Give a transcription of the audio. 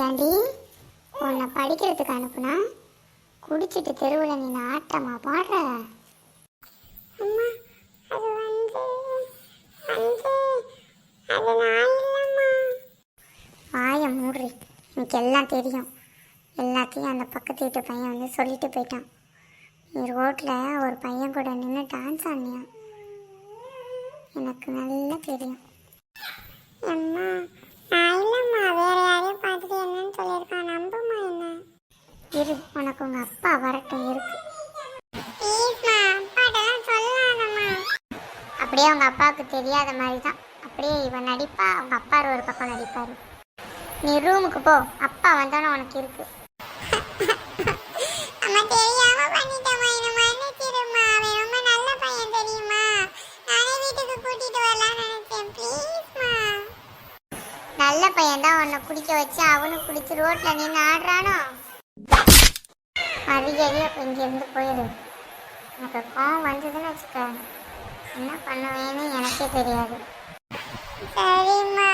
ஏண்டி? உன்னை படிக்கிறதுக்கு அனுப்புனா? குடிச்சிட்டு தெருவில் நீ ஆட்டமா பாடுற? அம்மா அது வந்து வந்து அது நான் இல்லைம்மா. வாய மூடுறி எனக்கு எல்லாம் தெரியும். எல்லாத்தையும் அந்த பக்கத்து வீட்டு பையன் வந்து சொல்லிட்டு போயிட்டான். நீ ரோட்டில் ஒரு பையன் கூட நின்று டான்ஸ் ஆடினியா? எனக்கு நல்லா தெரியும். அம்மா இரு உனக்கு உங்க அப்பா வரட்டும் இருக்கு அப்படியே உங்க அப்பாவுக்கு தெரியாத மாதிரி தான் அப்படியே இவன் நடிப்பா அவங்க அப்பா ஒரு பக்கம் நடிப்பாரு. நீ ரூமுக்கு போ அப்பா வந்தோன்னே உனக்கு இருக்கு. நல்ல பையன் தான் உன்னை குடிக்க வச்சு அவனும் குடிச்சு ரோட்ல நின்று ஆடுறானோ? மரியாதையா இப்ப இங்கேருந்து போயிடு எனக்கு கோவம் வந்ததுன்னு வச்சுக்க என்ன பண்ணுவேன்னு எனக்கே தெரியாது. சரிம்மா.